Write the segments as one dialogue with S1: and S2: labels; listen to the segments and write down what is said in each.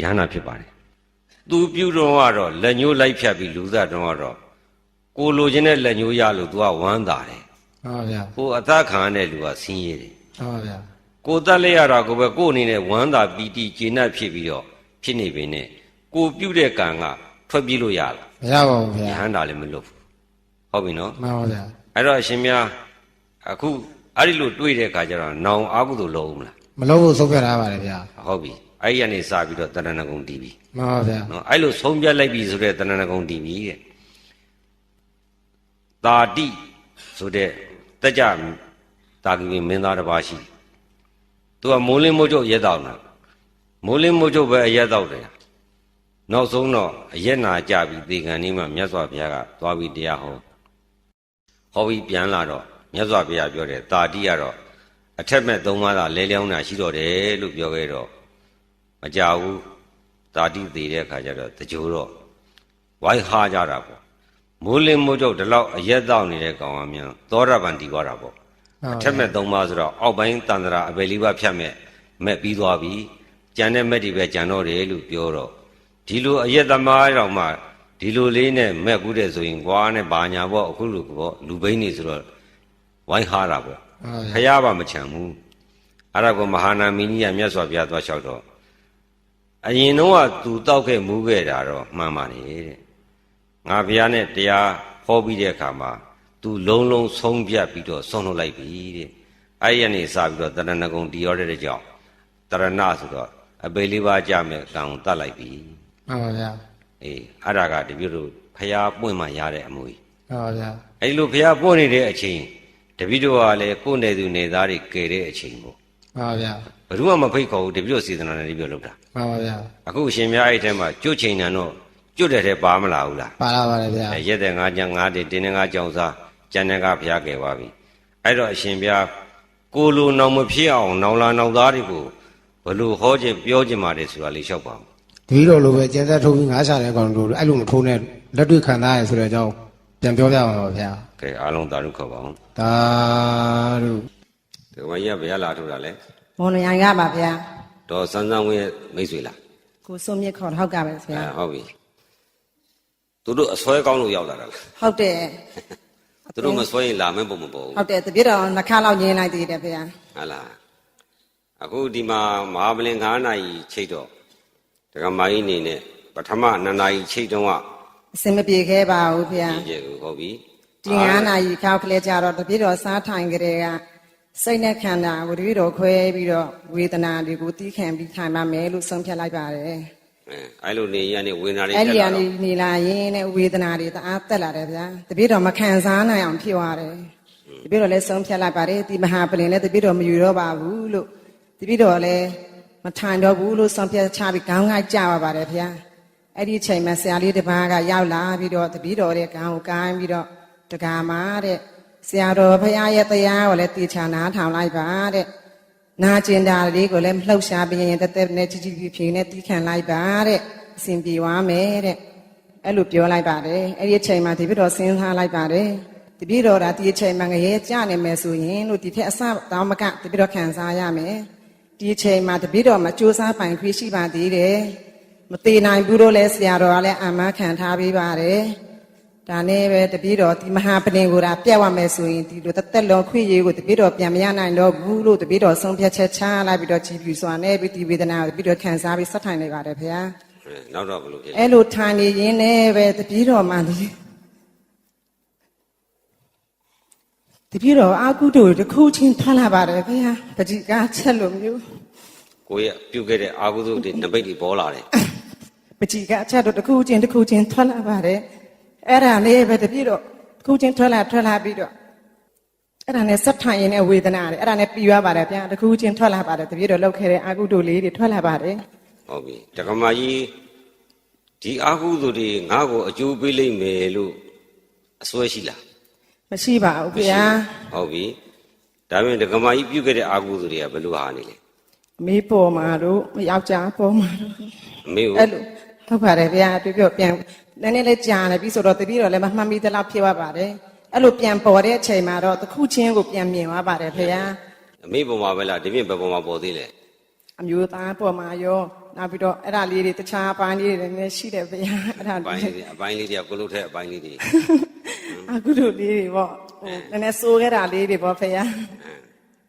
S1: ယဟနာဖြစ်ပါတယ်သူပြုတော့ကတော့လက်ညှိုးလိုက်ဖြတ်ပြီးလူသားတော့ကတော့ကိုလိုချင်တဲ့လက်ညှိုးရလို့ तू ကဝမ်းသာတယ်
S2: ဟုတ်ပါဗျာ
S1: ကိုအသက်ခံရတဲ့လူကဆင်းရဲတယ်
S2: ဟုတ်ပါဗျာ
S1: ကိုတက်လက်ရတာကိုပဲကိုအနေနဲ့ဝမ်းသာပီတိကျေနပ်ဖြစ်ပြီးတော့ဖြစ်နေပေနဲ့ကိုပြုတ်တဲ့ကံကထွက်ပြေးလို့ရလား
S2: မရပါဘူး
S1: ယ
S2: ဗျာ
S1: ဟန္တာလည်းမလွတ်ဘူးဟုတ်ပြီနော်
S2: မှန်ပါဗျာ
S1: အဲ့တော့အရှင်များအခုအဲ့ဒီလိုတွေးတဲ့အခါကျတော့နောင်အာဟုသို့လုံးမလား
S2: မလို့ဖို့ဆုံးဖြတ်ထားပါတယ်ဗျာ
S1: ဟုတ်ပြီ အဲ့ဒီကနေစပြီးတော့တဏ္ဍနဂုံတည်ပြီ
S2: မှန်ပါဗျာ
S1: နော်အဲ့လိုဆုံးပြတ်လိုက်ပြီဆိုတဲ့တဏ္ဍနဂုံတည်ပြီတဲ့တာတိဆိုတဲ့တက်ကြတာကိမင်းသားတစ်ပါးရှိသူကမိုးလင်းမိုးချုပ်ရဲတောက်တာမိုးလင်းမိုးချုပ်ပဲအရက်တောက်တယ်နောက်ဆုံးတော့အရက်နာကြပြီးသေခံနေမှမြတ်စွာဘုရားကသွားပြီးတရားဟောဟောပြီးပြန်လာတော့မြတ်စွာဘုရားပြောတယ်တာတိကတော့အထက်မဲ့သုံးပါးသာလဲလျောင်းတာရှိတော့တယ်လို့ပြောခဲ့တော့ မကြဘူးတာတိသေးတဲ့အခါကျတော့တကြိုးတော့ဝိုင်းဟားကြတာပေါ့မိုးလင်းမိုးချုပ်ဒီလောက်အရက်တောက်နေတဲ့ကောင်အမြန်သောရပန်တီသွားတာပေါ့အထက်မဲ့သုံးပါးဆိုတော့အောက်ပိုင်းတန္တရာအပေလေးပါဖြတ်မဲ့မဲ့ပြီးသွားပြီကြံတဲ့မဲ့တွေပဲကြံတော့တယ်လို့ပြောတော့ဒီလိုအရက်သမားတော်မှဒီလိုလေးနဲ့မဲ့ကူးတဲ့ဆိုရင်ကွာနဲ့ဘာညာပေါ့အခုလူပေါ့လူဘိန်းနေဆိုတော့ဝိုင်းဟားတာပေါ့
S2: ဟုတ်
S1: ဖ
S2: ဗျာះ
S1: ပါမချမ်းဘူးအဲ့ဒါကိုမဟာနာမင်းကြီးကမြတ်စွာဘုရားသွားလျှောက်တော့ အရင်တော့ကသူတောက်ခဲ့မူးခဲ့တာတော့မှန်ပါနေတဲ့ငါဘုရားနဲ့တရားဟောပြီးတဲ့အခါမှာသူလုံးလုံးဆုံးပြတ်ပြီးတော့ဆုံးလို့လိုက်ပြီတဲ့အဲ့ဒီကနေစပြီးတော့တရဏဂုံတည်ရတဲ့ကြောင့်တရဏဆိုတော့အပေလေးပါးကြမဲ့ကံကိုတတ်လိုက်ပြီ
S2: မှန်ပါဗျာ
S1: အေးအဲ့ဒါကတပြည့်တို့ဖះပွင့်မှရတဲ့အမွေ
S2: မှန်ပါဗျာ
S1: အဲ့လိုဖះပွင့်နေတဲ့အချိန်တပြည့်တို့ကလည်းကိုယ်နေသူနေသားတွေကယ်တဲ့အချိန်ပေါ့
S2: မှန် ပါဗျာ
S1: ဘယ်သူမှမဖိတ်ခေါ်ဘူးတပြည့်တို့စေတနာနဲ့တပြည့်လောက်တာ
S2: မှန်ပါဗျာ
S1: အခုအရှင်များအဲ့ထဲမှာကျွတ်ချိန်တန်တော့ကျွတ်တဲ့ထဲပါမလာဘူးလား
S2: ပါလာပါတယ်ဗျာ
S1: အဲရက်တဲ့ငါးကြငါးတင်တင်းနဲ့ငါးကြောင်စားကျန်တဲ့ကဖျားခဲ့ပါပြီအဲ့တော့အရှင်ဘုရားကိုလိုနောင်မဖြစ်အောင်နောင်လာနောင်သားတွေကိုဘယ်လိုဟောခြင်းပြောခြင်းပါတယ်ဆိုတာလေးလျှောက်ပါဦး
S2: ဒီလိုလိုပဲကျန်သက်ထုတ်ပြီးငါးချတဲ့ကောင်တို့အဲ့လိုမထိုးနဲ့လက်တွေ့ခံစားရဆိုတဲ့အကြောင်းပြန်ပြောပြပါပါဗျာ
S1: ကဲအားလုံးသာဓုခေါ်ပါအောင်
S2: ဒါတို့
S1: ဒီဝကြီးကဘယ်ရလာထုတ်တာလဲ
S3: မော်လရိုင်ကပါဗျာ
S1: ဒေါ်စန်းစန်းဝင်းရဲ့မိတ်ဆွေလား
S3: ကိုစုံမြင့်ခေါ်ဟုတ်ကပဲဗျာ
S1: အဲဟုတ်ပြီသူတို့အစွဲကောင်းလို့ရောက်လာတာလား
S3: ဟုတ်တယ်
S1: သူတို့မစွဲရင်လာမဲ့ပုံမပေါ်ဘူး
S3: ဟုတ်တယ်တပြည့်တော်နှခါလောက်ညင်းလိုက်သေးတယ်ဗျာ
S1: ဟုတ်လားအခုဒီမှာမဟာပလင်9နာရီချိတ်တော့ဒကမာကြီးအနေနဲ့ပထမ2နာရီချိတ်တုန်းက
S3: အစင်မပြေခဲ့ပါဘူးဗျာ
S1: ကြည့်ကြကိုဟုတ်ပြီ
S3: ဒီ9နာရီခောက်ကလေးကြတော့တပြည့်တော်စားထိုင်ကြတဲ့က စိတ်နဲ့ခန္ဓာကိုတပြည့်တော်ခွဲပြီးတော့ဝေဒနာတွေကိုတီးခံပြီးထိုင်ပါမယ်လို့ဆုံးဖြတ်လိုက်ပါတယ်
S1: အဲအဲ့လိုနေရနေဝေဒနာတွေ
S3: အဲ့
S1: တက်
S3: ဒီ
S1: လာ
S3: ကနေ
S1: တော့
S3: နေလာရင်နဲ့ဝေဒနာတွေတအားတက်လာတယ်ဗျာတပြည့်တော်မခံစားနိုင်အောင်ဖြစ်သွားတယ်တပြည့်တော်လည်းဆုံးဖြတ်လိုက်ပါတယ်ဒီမဟာပလင်လည်းတပြည့်တော်မယူတော့ပါဘူးလို့တပြည့်တော်လည်းမထိုင်တော့ဘူးလို့ဆုံးဖြတ်ချပြီးခေါင်းငိုက်ကြပါပါတယ်ဗျာအဲ့ဒီအချိန်မှာဆရာလေးတစ်ပါးကရောက်လာပြီးတော့တပြည့်တော်ရဲ့ခေါင်းကိုကိုင်းပြီးတော့တကားမာတဲ့ ဆရာတော်ဖရာရဲ့တရားကိုလည်းတေချာနားထောင်လိုက်ပါတဲ့နာကျင်တာလေးကိုလည်းလှုပ်ရှားပြရင်တက်တက်နဲ့ချီချီဖြဖြနဲ့တီးခံလိုက်ပါတဲ့အစဉ်ပြေသွားမယ်တဲ့အဲ့လိုပြောလိုက်ပါတယ်အဲ့ဒီအချိန်မှာဒီပြတော်စဉ်းစားလိုက်ပါတယ်ဒီပြတော်ဒါဒီအချိန်မှာငရဲကြနေမယ်ဆိုရင်လို့ဒီထက်အစတောင်းမကဒီပြတော်ခံစားရမယ်ဒီအချိန်မှာဒီပြတော်မှာစူးစမ်းပိုင်ခွင့်ရှိပါသေးတယ်မသေးနိုင်ဘူးလို့လဲဆရာတော်ကလည်းအာမခံထားပေးပါတယ် ဒါနဲ့ပဲတပည့်တော်ဒီမဟာပလင်ကိုဒါပြတ်ဝမယ်ဆိုရင်ဒီလိုတက်တက်လုံးခွင့်ရေးကိုတပည့်တော်ပြန်မရနိုင်တော့ဘူးလို့တပည့်တော်ဆုံးဖြတ်ချက်ချလိုက်ပြီးတော့ကြည်ပြူစွာနဲ့ပြီးဒီဝေဒနာကိုတပည့်တော်ခံစားပြီးဆက်ထိုင်နေပါတယ်ဗျာ
S1: အဲနောက်တော့ဘယ်လိုဖြစ်လဲ
S3: အဲ့လိုထိုင်နေရင်းနဲ့ပဲတပည့်တော်မှဒီတပည့်တော်အာကုတို့တစ်ခုချင်းထွက်လာပါတယ်ဗျာပတိကားချက်လိုမျိုး
S1: ကိုရပြုတ်ခဲ့တဲ့အာဟုသုတွေနမိတ်တွေပေါ်လာတယ်
S3: ပတိကားချက်တို့တစ်ခုချင်းတစ်ခုချင်းထွက်လာပါတယ် အဲ့ဒါနဲ့ပဲတပည့်တော်တစ်ခုချင်းထွက်လာထွက်လာပြီးတော့အဲ့ဒါနဲ့ဆက်ထိုင်ရင်လည်းဝေဒနာတယ်အဲ့ဒါနဲ့ပြီးသွားပါတယ်ဗျာတစ်ခုချင်းထွက်လာပါတယ်တပည့်တော်လောက်ခဲ့တဲ့အာကုတို့လေးတွေထွက်လာပါတယ်
S1: ဟုတ်ပြီဒကမာကြီးဒီအာဟုသုတွေငါ့ကိုအကျိုးပေးလိမ့်မယ်လို့အစွဲရှိလား
S3: မရှိပါဘူးဗျာ
S1: ဟုတ်ပြီဒါပေမဲ့ဒကမာကြီးပြုတ်ခဲ့တဲ့အာဟုသုတွေကဘယ်လိုဟာနေလဲ
S3: အမေပေါ်မှာတို့ယောက်ျားပေါ်မှာတို့
S1: အမေကို
S3: အဲ့လို ဟုတ်ပါတယ်ဗျာပြောပြောပြန်နည်းနည်းလေးကြာနေပြီဆိုတော့တပည့်တော်လည်းမမှတ်မိသလောက်ဖြစ်သွားပါတယ်အဲ့လိုပြန်ပေါ်တဲ့အချိန်မှာတော့တစ်ခုချင်းကိုပြန်မြင်သွားပါတယ်ဖေဟာ
S1: အမေပေါ်မှာပဲလားဒီပြင်ဘယ်ပေါ်မှာပေါ်သေးလဲ
S3: အမျိုးသားပေါ်မှာရောနောက်ပြီးတော့အဲ့ဒါလေးတွေတခြားအပိုင်းလေးတွေလည်းရှိတယ်ဗျာအဲ့ဒါ
S1: အပိုင်းလေးတွေအပိုင်းလေးတွေကကိုလို့ထဲအပိုင်းလေးတွေ
S3: အခုတို့လေးတွေပေါ့ဟိုနည်းနည်းစိုးခဲ့တာလေးတွေပေါ့ဖေယား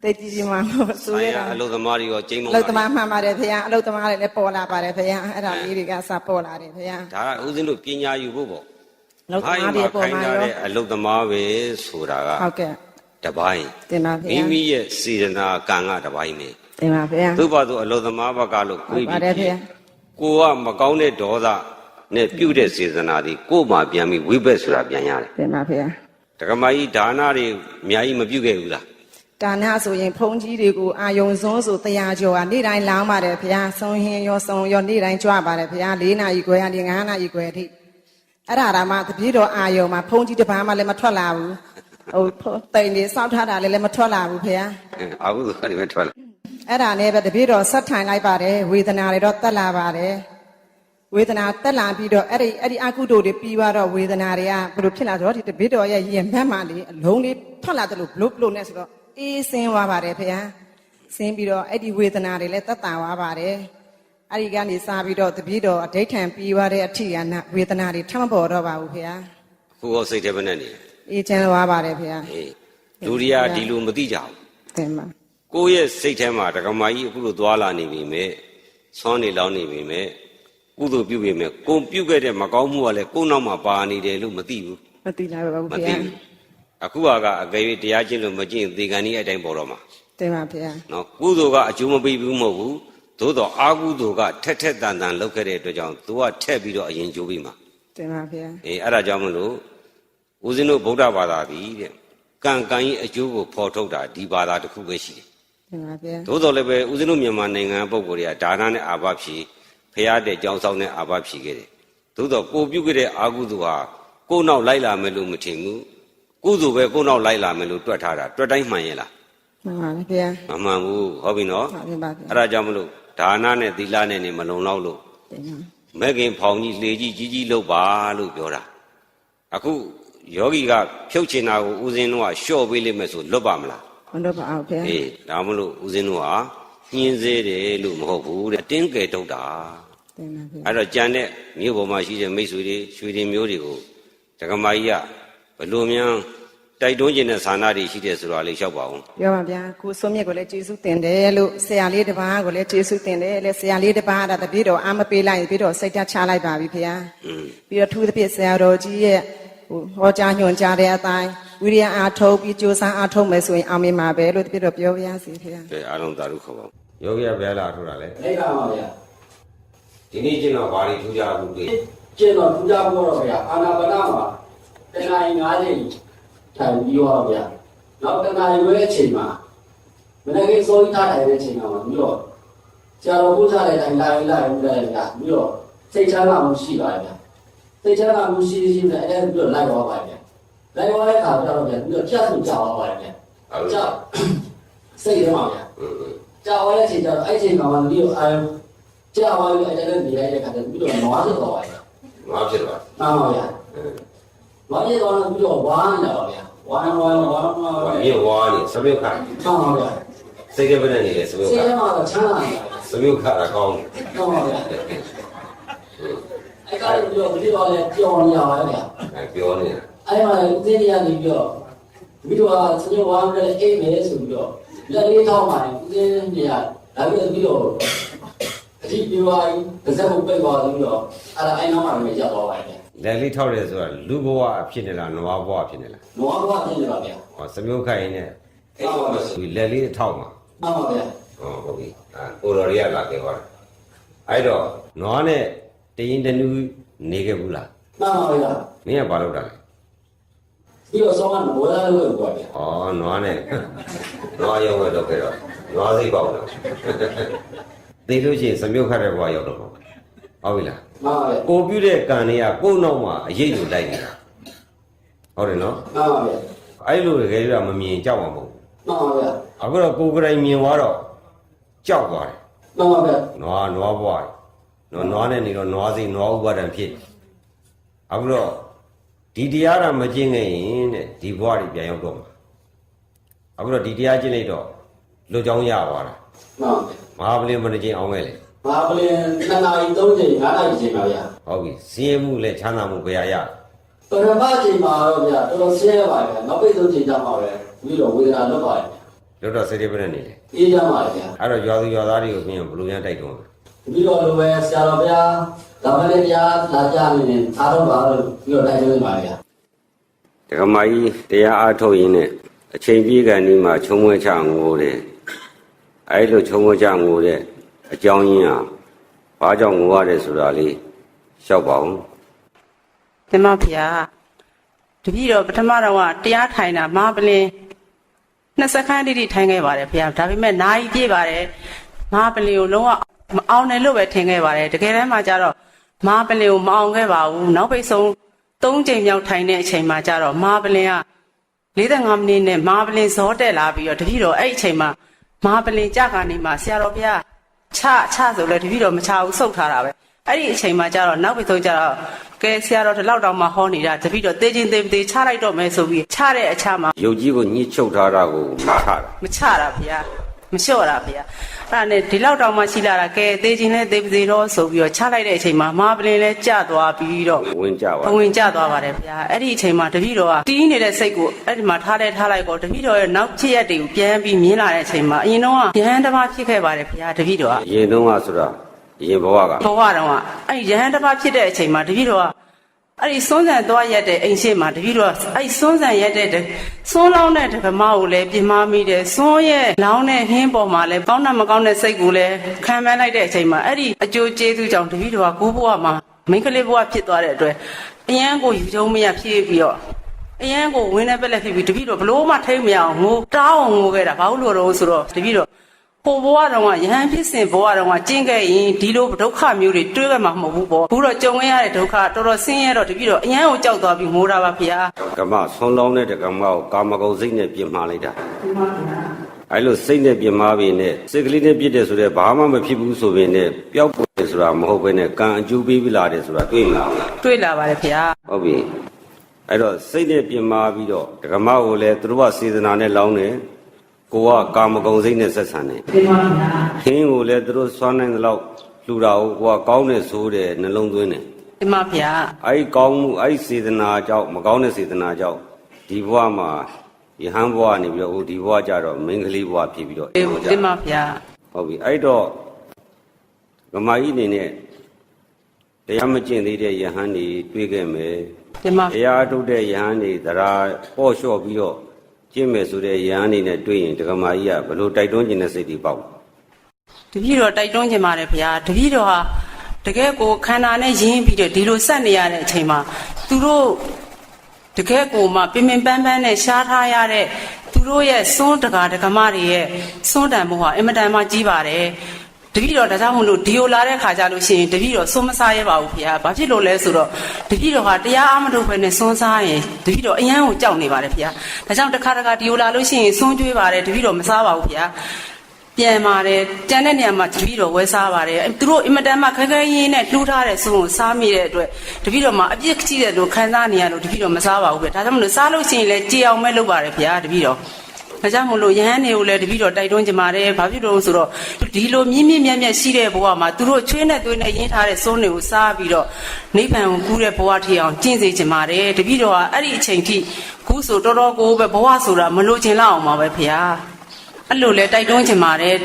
S3: တိတ်ကြီးကြီးမှစိုး
S1: ဆိုင်
S3: ခဲ့
S1: ရ
S3: တာ
S1: အလုသမားတွေရောကျိန်းမုံ
S3: အလုတ်သမားမှန်ပါတယ်ဖေယားအလုတ်သမားတွေလည်းပေါ်လာပါတယ်ဖေယားအဲ့ဒါလေးတွေကစပေါ်လာတယ်ဖေယား
S1: ဒါကဦးဇင်းတို့ပညာယူဖို့ပေါ့
S3: အလုတ်သမားတွေပေါ်မှာ
S1: ခိုင်းထား
S3: ရော
S1: တဲ့အလုသမားပဲဆိုတာက
S3: ဟုတ်ကဲ့
S1: တပိုင်း
S3: တင်ပါဖေ
S1: မိ
S3: ယား
S1: မိရဲ့စေတနာကံကတပိုင်းပဲ
S3: တင်ပါဖေယား
S1: သူ့ဘာသူအလုသမားဘက်ကလို့ကိုယ်
S3: ဟုတ်ပါတယ်ဖေ
S1: ပြီး
S3: ယား
S1: ကိုကမကောင်းတဲ့ဒေါသနဲ့ပြုတ်တဲ့စေတနာတွေကို့မှာပြန်ပြီးဝိဘက်ဆိုတာပြန်ရတယ်
S3: တင်ပါဖေယား
S1: တက္ကမကြီးဒါနတွေအများကြီးမပြုတ်ခဲ့ဘူးလား
S3: ဒါနဆိုရင် ဖုံးကြီးတွေကိုအာယုံစွန်းဆိုတရားကျော်ကနေ့တိုင်းလောင်းပါတယ်ဖေယားဆုံးဟင်းရောဆုံးရောနေ့တိုင်းကြွပါတယ်ဖေယား၄နာရီခွဲကနေ9နာရီခွဲအထိအဲ့ဒါဒါမှတပြေတော်အာယုံမှာဖုံးကြီးတစ်ပားမှလည်းမထွက်လာဘူးဟိုဖုံးတိန်နေစောက်ထားတာလည်းလည်းမထွက်လာဘူးဖေယား
S1: အဲအာဟုသူကလည်းပဲထွက်လာ
S3: အဲ့ဒါနဲ့ပဲတပြေတော်ဆက်ထိုင်လိုက်ပါတယ်ဝေဒနာတွေတော့တက်လာပါတယ်ဝေဒနာတက်လာပြီးတော့အဲ့ဒီအဲ့ဒီအကုသိုလ်တွေပြီးသွားတော့ဝေဒနာတွေကဘယ်လိုဖြစ်လာဆိုတော့ဒီတပြေတော်ရဲ့ရင်ဘက်မှလေအလုံးလေးထွက်လာတယ်လို့ဘလို့ဘလို့နဲ့ဆိုတော့ အေးစင်းသွားပါတယ်ဖေယားစင်းပြီးတော့အဲ့ဒီဝေဒနာတွေလည်းတက်တာသွားပါတယ်အဲ့ဒီကနေစပြီးတော့တပြေတော်အဋိဋ္ဌံပြီးသွားတဲ့အထိကနဝေဒနာတွေထပ်မပေါ်တော့ပါဘူးဖေယား
S1: ခုရောစိတ်ထဲမနဲ့နေတယ်
S3: အေးချမ်းသွားပါတယ်ဖေယား
S1: အေးလူတွေကဒီလိုမသိကြဘူး
S3: တင်ပါ
S1: ကိုယ့်ရဲ့စိတ်ထဲမှာတက္ကမကြီးအခုလိုသွားလာနေပြီမဲ့ဆွမ်းနေလောင်းနေပြီမဲ့ကုသိုလ်ပြုပြီမဲ့ကိုယ်ပြုတ်ခဲ့တဲ့မကောင်းမှုကလည်းကိုယ်နောက်မှာပါနေတယ်လို့မသိဘူး
S3: မသိနိုင်ပါဘူး
S1: မ
S3: ဖေ
S1: သိ
S3: ယား
S1: ဘူး အခုဟာကအကယ်၍တရားကျင့်လို့မကျင့်သေကံကြီးအတိုင်းပေါ်တော့မှာ
S3: တင်ပါဖေယား
S1: နော်ကုသိုလ်ကအကျိုးမပေးဘူးမဟုတ်ဘူးသို့တော့အာကုသိုလ်ကထက်ထက်တန်တန်လုပ်ခဲ့တဲ့အတွက်ကြောင့်သူကထက်ပြီးတော့အရင်ကျိုးပြီးမှာ
S3: တင်ပါဖေယား
S1: အေးအဲ့ဒါကြောင့်မလို့ဦးဇင်းတို့ဗုဒ္ဓဘာသာပြီတဲ့ကံကံကြီးအကျိုးကိုဖော်ထုတ်တာဒီဘာသာတစ်ခုပဲရှိတယ်
S3: တင်ပါဖေယား
S1: သို့တော်လည်းပဲဦးဇင်းတို့မြန်မာနိုင်ငံပုံကိုယ်တွေကဒါနနဲ့အာဘဖြီဖရာတဲ့ကြောင်းဆောင်နဲ့အာဘဖြီခဲ့တယ်သို့တော်ကိုပြုတ်ခဲ့တဲ့အာကုသိုလ်ဟာကိုယ်နောက်လိုက်လာမယ်လို့မထင်ဘူး ကုသိုလ်ပဲကိုယ်နောက်လိုက်လာမယ်လို့တွက်ထားတာတွက်တိုင်းမှန်ရဲ့လား
S3: မှန်ပါလေဖေယား
S1: မမှန်ဘူးဟုတ်ပြီနော်
S3: ဟုတ်ပါပြီ
S1: အဲ့ဒါကြောင့်မလို့ဒါနနဲ့သီလနဲ့နေမလုံလောက်လို့
S3: တင်ပါ
S1: မဲခင်ဖောင်ကြီးလေကြီးကြီးကြီးလုပ်ပါလို့ပြောတာအခုယောဂီကဖြုတ်ချင်တာကိုဦးဇင်းတို့ကလျှော့ပေးလိမ့်မယ်ဆိုလွတ်ပါမလား
S3: မလို့ပါအောင်ဖေယား
S1: အေးဒါမလို့ဦးဇင်းတို့ဟာညင်းစေးတယ်လို့မဟုတ်ဘူးတဲ့အတင်းကယ်ထုတ်တာ
S3: တင်ပါဖေယား
S1: အဲ့တော့ကြံတဲ့မြို့ပေါ်မှာရှိတဲ့မိတ်ဆွေတွေရွှေတွေမျိုးတွေကိုဒကမာကြီးက ဘယ်လိုများတိုက်တွန်းခြင်းနဲ့ဆန္ဒတွေရှိတယ်ဆိုတာလေးလျှောက်ပါဦး
S3: ပြောပါဗျာကိုစိုးမြတ်ကိုလည်းကျေးဇူးတင်တယ်လို့ဆရာလေးတစ်ပါးကိုလည်းကျေးဇူးတင်တယ်လေဆရာလေးတစ်ပါးကတပြည့်တော်အာမပေးလိုက်ရင်ပြည့်တော်စိတ်ဓာတ်ချလိုက်ပါပြီဖေယား
S1: อืม
S3: ပြီးတော့ထူးသဖြင့်ဆရာတော်ကြီးရဲ့ဟိုဟောကြားညွှန်ကြားတဲ့အတိုင်းဝိရိယအားထုတ်ပြီးကြိုးစားအားထုတ်မယ်ဆိုရင်အောင်မြင်မှာပဲလို့ပြည့်တော်ပြောပြရစီဖေယား
S1: ကဲအားလုံးသာဓုခေါ်ပါဦးယောဂီကဘယ်လာထူတာလဲ
S4: လိမ့်ပါပါဗျာ
S1: ဒီနေ့ကျင့်တော့ဘာတွေထူကြဘူးလေ
S4: ကျင့်တော်ပူဇော်ဖို့တော့ဗျာအာနာပါနမှာ တဏှာရင်၅ချိန်ထိုင်ပြီးတော့ဗျာနောက်တဏှာရင်ဝဲအချိန်မှာမနေ့ကစောကြီးထားတဲ့အချိန်မှာပြီးတော့ဆရာတော်ပူဇော်တဲ့တိုင်လာလာလာဗျာပြီးတော့စိတ်ချမ်းသာမှုရှိပါဗျာစိတ်ချမ်းသာမှုရှိရှိနဲ့အဲ့ဒါပြီးတော့လိုက်သွားပါဗျာလိုက်သွားတဲ့အခါကျတော့ဗျာပြီးတော့ကြက်စုကြောက်သွားပါဗျာ
S1: အားလုံး
S4: ကြောက်စိတ်ထဲမှာဗျာ
S1: อืม
S4: ကြာသွားတဲ့အချိန်ကျတော့အဲ့ဒီအချိန်မှာလည်းပြီးတော့အာကြာသွားပြီးအဲ့ဒါလည်းနေလိုက်တဲ့ခါကျပြီးတော့နွားဆိုတော့ပါဗျာ
S1: ငါဖြစ်သွား။
S4: မှန်ပါဗျာ
S1: အင်း။
S4: ဘာဖြစ်သွားလဲပြီးတော့ဝါးနေတာပါဗျာ။ဝါးဝါးဝါးဝါး
S1: ဘာမြေဝါနေစမြုပ်ခါ
S4: မှန်ပါဗျာ
S1: စိတ်ကပဲနေလေစ။မြုပ်
S4: စေ
S1: ခါ
S4: ထဲမှာတော့ချမ်းသာနေတာဗျာ
S1: စမြုပ်ခါတာကောင်းတယ်။
S4: မှန်ပါဗျာ။အဲ့ကလည်းပြီးတော့ပြီးတော့လည်းကြော်နေရပါဗျာ
S1: အဲပြောနေတာ။
S4: အဲ့မှာဦးစင်းတရားနေပြီးတော့ပြီးတော့စညဝါးလည်းအိတ်မယ်ဆိုပြီးတော့လက်လေးထောင်းပါဦးစင်းနေရဒါပြီးတော့ပြီးတော့အဒီပြီးသွားပြီပါဇက်ကိုပိတ်သွားပြီးတော့အဲ့ဒါအဲ့နောက်မှာလည်းရောက်သွားပါဗျာ
S1: လက်လေးထောက်တယ်ဆိုတာလူဘဝဖြစ်နေလားနွားဘဝဖြစ်နေလား။
S4: နွားဘဝဖြစ်နေပါဗျာ
S1: ဟောစမြုပ်ခိုင်းနေအဲ့ဒီမှာဆိုလက်လေးထောက်မှာ။
S4: မှန်ပါဗျာ
S1: ဟောဟုတ်ပြီအဲကိုတော်ရီကလာခဲ့သွားတယ်အဲ့တော့နွားနဲ့တရင်တနူးနေခဲ့ဘူးလား။
S4: မှန်ပါဗျာ
S1: မင်းကဘာလုပ်တာလဲ။
S4: ပြီးတော့ဆောင်းကဘောလာလို့ပြောဗျာ
S1: ဩနွားနဲ့နွားရောက်တော့ခဲ့တော့နွားစိတ်ပေါက်တော့သိလို့ရှိရင်စမြုပ်ခတ်တဲ့ဘဝရောက်တော့ပေါ့ ဟုတ်ပြီလား။
S4: မှန်ပါဗျာ
S1: ကိုပြုတဲ့ကံတွေကကိုယ်နောက်မှာအရေးယူလိုက်နေတာဟုတ်တယ်နော်။
S4: မှန်ပါဗျာ
S1: အဲ့လိုတကယ်လို့မမြင်ကြောက်မှာမဟုတ်။
S4: မှန်ပါဗျာ
S1: ဘူးအခုတော့ကိုယ်ကယ်တိုင်မြင်သွားတော့ကြောက်သွားတယ်။
S4: မှန်ပါဗျာ
S1: နွားနွားဘွားနော်နွားနဲ့နေတော့နွားစိနွားဥပါဒံဖြစ်အခုတော့ဒီတရားရမကျင့်ခဲ့ရင်တဲ့ဒီဘွားတွေပြန်ရောက်တော့မှာအခုတော့ဒီတရားကျင့်လိုက်တော့လွတ်ကြောင်းရသွားတာ။
S4: မှန်ပါဗျာ
S1: မဟာပလင်ဘယ်နှကျင့်အောင်ခဲ့လဲ။
S4: ဘာပလင်နှစ်နာရီသုံးချိန်၅နာရီချိန်ပါဗျာ
S1: ဟုတ်ပြီစင်းရဲမှုလည်းချမ်းသာမှုဘယ်ဟာရ
S4: ပရမချိန်မှာတော့ဗျာတော်တော်ဆင်းရဲပါဗျာနောက်ပိတ်ဆုံးချိန်ကြမှာပဲပြီးတော့ဝေဒနာလွတ်ပါဗျာ
S1: လွတ်တော့စိတ်ရပြနေနေတယ်
S4: အေးကြပါဗျာ
S1: အဲ့တော့ရွာသူရွာသားတွေကိုပြင်ဘလူရန်တိုက်တော့
S4: ပြီးတော့လိုပဲဆရာတော်ဘုရားဒါမလေးတရားလာကြနေနေအားလုံးပါလို့ပြီးတော့တိုက်တွန်းပါဗျာ
S1: ဒကမာကြီးတရားအားထုတ်ရင်းနဲ့အချိန်ပြည့်ကန်ဒီမှာချုံဝဲချငိုတယ်အဲ့လိုချုံဝဲချငိုတဲ့ အကြောင်းရင်းဟာဘာကြောင့်ငိုရတယ်ဆိုတာလေးရှောက်ပါဦး
S5: တင်မဖေဟာတပည့်တော်ပထမတော့ကတရားထိုင်တာမပလင်နှစ်စက္ကန့်တိတိထိုင်ခဲ့ပါတယ်ဖေဟာဒါပေမဲ့နာရီပြည့်ပါတယ်မပလင်ကိုလုံးဝမအောင်တယ်လို့ပဲထင်ခဲ့ပါတယ်တကယ်တမ်းမှကျတော့မပလင်ကိုမအောင်ခဲ့ပါဘူးနောက်ပိတ်ဆုံး၃ချိန်မြောက်ထိုင်တဲ့အချိန်မှာကျတော့မပလင်က45မိနစ်နဲ့မပလင်ဇောတက်လာပြီးတော့တပည့်တော်အဲ့ဒီအချိန်မှာမပလင်ကြကနေမှဆရာတော်ဘုရား ချချဆိုလဲတပည့်တော်မချဘူးစုတ်ထားတာပဲအဲ့ဒီအချိန်မှာကျတော့နောက်ပိတ်ဆုံးကျတော့ကဲဆရာတော်ဒီလောက်တောင်မှဟောနေတာတပည့်တော်တေးချင်းတေးသေးချလိုက်တော့မယ်ဆိုပြီးချတဲ့အချမှာ
S1: ယုတ်ကြီးကိုညှစ်ချုပ်ထားတာကိုမထတာ
S5: မချတာဗျာမလျှော့တာဗျာ အဲ့ဒါနဲ့ဒီလောက်တောင်မှရှိလာတာကဲသေးချင်းလဲသေးပါသေးတော့ဆိုပြီးတော့ချလိုက်တဲ့အချိန်မှာမဟာပလင်လဲကျသွားပြီးတော့
S1: ဝင်ကြပါ
S5: ဘဝင်ကျသွားပါတယ်ဗျာအဲ့ဒီအချိန်မှာတပည့်တော်ကတီးနေတဲ့စိတ်ကိုအဲ့ဒီမှာထားလဲထားလိုက်တော့တပည့်တော်ရဲ့နောက်ဖြစ်ရက်တွေကိုပြန်ပြီးမြင်လာတဲ့အချိန်မှာအရင်တော့ကရဟန်းတစ်ပါးဖြစ်ခဲ့ပါတယ်ဗျာတပည့်တော်က
S1: အရင်တုန်းကဆိုတာအရင်ဘဝက
S5: ဘဝတော့ကအဲ့ဒီရဟန်းတစ်ပါးဖြစ်တဲ့အချိန်မှာတပည့်တော်က အဲ့ဒီစွန်းဆန်သွားရက်တဲ့အိမ်ရှိမှာတပည့်တော်ကအဲ့ဒီစွန်းဆန်ရက်တဲ့စွန်းလောင်းတဲ့ဓကမကိုလည်းပြင်မမိတယ်စွန်းရဲ့လောင်းတဲ့ဟင်းပေါ်မှာလည်းကောင်းတာမကောင်းတဲ့စိတ်ကိုလည်းခံမှန်းလိုက်တဲ့အချိန်မှာအဲ့ဒီအကျိုးကျေးဇူးကြောင့်တပည့်တော်ကကိုးဘဝမှာမိန်းကလေးဘဝဖြစ်သွားတဲ့အတွက်အရန်ကိုယူကြုံမရဖြစ်ပြီးတော့အရန်ကိုဝင်းနေပက်လက်ဖြစ်ပြီးတပည့်တော်ဘလို့မှထိမ့်မရအောင်ငိုတောင်းအောင်ငိုခဲ့တာဘာလို့လို့တော့ဆိုတော့တပည့်တော် ဟိုဘဝတော့ကယဟန်ဖြစ်စဉ်ဘဝတော့ကကျင့်ခဲ့ရင်ဒီလိုဒုက္ခမျိုးတွေတွေးခဲ့မှာမဟုတ်ဘူးပေါ့ဘူးတော့ကြုံခဲ့ရတဲ့ဒုက္ခတော်တော်ဆင်းရဲတော့တပည့်တော့အရန်ကိုကြောက်သွားပြီးငိုတာပါဗျာ
S1: ကမဆွန်းလောင်းတဲ့တကမကိုကာမဂုဏ်စိတ်နဲ့ပြင်မှားလိုက်တာအဲ့လိုစိတ်နဲ့ပြင်မှားပြီးနဲ့စိတ်ကလေးနဲ့ပြစ်တယ်ဆိုတော့ဘာမှမဖြစ်ဘူးဆိုပြီးနဲ့ပျောက်ပွယ်ဆိုတာမဟုတ်ဘဲနဲ့ကံအကျိုးပေးပြီးလာတယ်ဆိုတာတွေ့မှာ
S5: တွေးလာပါတယ်ဗျာ
S1: ဟုတ်ပြီအဲ့တော့စိတ်နဲ့ပြင်မာပြီးတော့ဒကမကိုလည်းသူတို့ကစေတနာနဲ့လောင်းတယ် ကိုကကာမဂုဏ်စိတ်နဲ့ဆက်ဆံတယ်ခင်းကိုလည်းသူတို့စွမ်းနိုင်သလောက်လှူတာကိုကိုကကောင်းတယ်ဆိုတဲ့နှလုံးသွင်းတယ်
S5: ဒီမှာဗျာ
S1: အဲ့ဒီကောင်းမှုအဲ့ဒီစေတနာကြောင့်မကောင်းတဲ့စေတနာကြောင့်ဒီဘဝမှာယဟန်ဘဝနေပြီးတော့ဟိုဒီဘဝကြတော့မင်းကလေးဘဝဖြစ်ပြီးတော့
S5: ဒီ
S1: ဟိုကြ
S5: ဒီမှာဗျာ
S1: ဟုတ်ပြီအဲ့တော့ဗမာကြီးအနေနဲ့တရားမကျင့်သေးတဲ့ယဟန်နေတွေ့ခဲ့မယ်
S5: ဒီမှာ
S1: တရားထုတ်တဲ့ယဟန်နေသရာပေါ့လျှော့ပြီးတော့ ကျင့်မယ်ဆိုတဲ့ယဟန်နေနဲ့တွေ့ရင်ဒကမာကြီးကဘလို့တိုက်တွန်းခြင်းတဲ့စိတ်တွေပေါက်
S5: တပည့်တော်တိုက်တွန်းချင်ပါတယ်ဗျာတပည့်တော်ဟာတကယ်ကိုခန္ဓာနဲ့ရင်းပြီးတော့ဒီလိုဆက်နေရတဲ့အချိန်မှာသူတို့တကယ်ကိုမှပင်ပင်ပန်းပန်းနဲ့ရှားထားရတဲ့သူတို့ရဲ့စွန်းတကာဒကမတွေရဲ့စွန်းတန်မှုဟာအင်မတန်မှကြီးပါတယ် တပည့်တော်ဒါကြောင့်မလို့ဒီကိုလာတဲ့ခါကြလို့ရှိရင်တပည့်တော်စွန်းမစားရပါဘူးခင်ဗျာဘာဖြစ်လို့လဲဆိုတော့တပည့်တော်ဟာတရားအားမထုတ်ဘဲနဲ့စွန်းစားရင်တပည့်တော်အယံကိုကြောက်နေပါတယ်ခင်ဗျာဒါကြောင့်တစ်ခါတစ်ခါဒီကိုလာလို့ရှိရင်စွန်းကျွေးပါတယ်တပည့်တော်မစားပါဘူးခင်ဗျာပြန်ပါတယ်တန်တဲ့နေရာမှာတပည့်တော်ဝဲစားပါတယ်အဲသူတို့အင်မတန်မှခက်ခဲရင်းနဲ့လှူထားတဲ့စုံကိုစားမိတဲ့အတွက်တပည့်တော်မှာအပြစ်ကြီးတဲ့လို့ခံစားနေရလို့တပည့်တော်မစားပါဘူးဗျဒါကြောင့်မလို့စားလို့ရှိရင်လည်းကြေအောင်ပဲလုပ်ပါတယ်ဗျာတပည့်တော် ဒါကြောင့်မလို့ယဟန်တွေကိုလည်းတပည့်တော်တိုက်တွန်းကြပါတယ်ဘာဖြစ်လို့လဲဆိုတော့ဒီလိုမြင့်မြင့်မြတ်မြတ်ရှိတဲ့ဘဝမှာသူတို့ချွေးနဲ့သွေးနဲ့ရင်းထားတဲ့စုံတွေကိုစားပြီးတော့နိဗ္ဗာန်ကိုကူးတဲ့ဘဝထီအောင်ကျင့်စေချင်ပါတယ်တပည့်တော်ကအဲ့ဒီအချိန်ထိခုဆိုတော်တော်ကိုပဲဘဝဆိုတာမလိုချင်လောက်အောင်ပါပဲဗျာအဲ့လိုလဲတိုက်တွန်းချင်ပါတယ်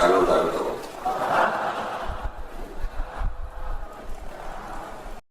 S1: အားလုံးသာ